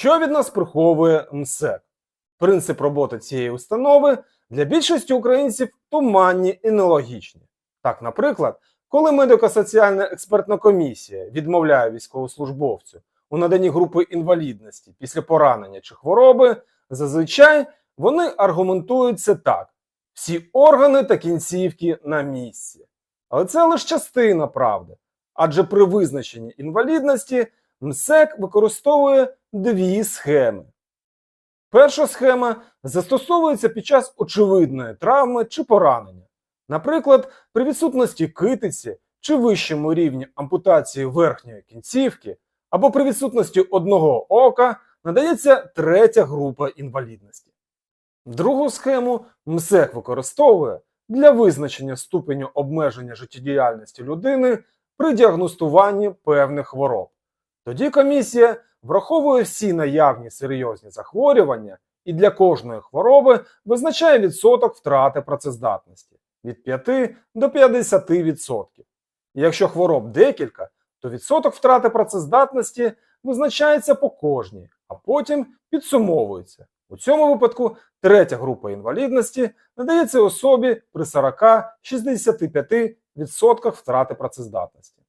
Що від нас приховує МСЕК? Принцип роботи цієї установи для більшості українців туманні і нелогічні. Так, наприклад, коли медико-соціальна експертна комісія відмовляє військовослужбовцю у наданні групи інвалідності після поранення чи хвороби, зазвичай вони аргументують це так: всі органи та кінцівки на місці. Але це лише частина правди. Адже при визначенні інвалідності МСЕК використовує дві схеми. Перша схема застосовується під час очевидної травми чи поранення. Наприклад, при відсутності китиці чи вищому рівні ампутації верхньої кінцівки, або при відсутності одного ока надається третя група інвалідності. Другу схему МСЕК використовує для визначення ступеню обмеження життєдіяльності людини при діагностуванні певних хвороб. Тоді комісія враховує всі наявні серйозні захворювання і для кожної хвороби визначає відсоток втрати працездатності від 5 до 50%. І якщо хвороб декілька, то відсоток втрати працездатності визначається по кожній, а потім підсумовується. У цьому випадку третя група інвалідності надається особі при 40-65% втрати працездатності.